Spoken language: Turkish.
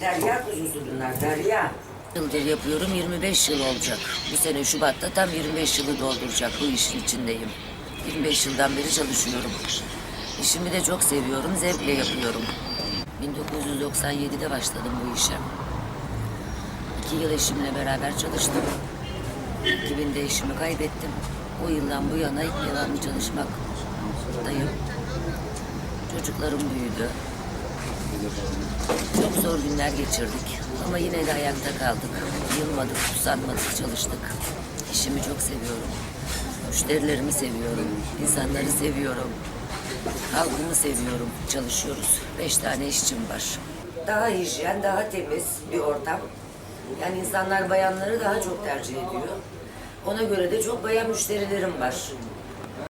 Derya kuzusu bunlar, derya. Yıldır yapıyorum 25 yıl olacak. Bu sene Şubat'ta tam 25 yılı dolduracak bu işin içindeyim. 25 yıldan beri çalışıyorum. İşimi de çok seviyorum, zevkle yapıyorum. 1997'de başladım bu işe. İki yıl eşimle beraber çalıştım. 2000'de eşimi kaybettim. O yıldan bu yana ilk devamlı çalışmaktayım. Çocuklarım büyüdü. Çok zor günler geçirdik ama yine de ayakta kaldık. Yılmadık, usanmadık, çalıştık. İşimi çok seviyorum. Müşterilerimi seviyorum. insanları seviyorum. Halkımı seviyorum. Çalışıyoruz. Beş tane işçim var. Daha hijyen, daha temiz bir ortam. Yani insanlar bayanları daha çok tercih ediyor. Ona göre de çok bayan müşterilerim var.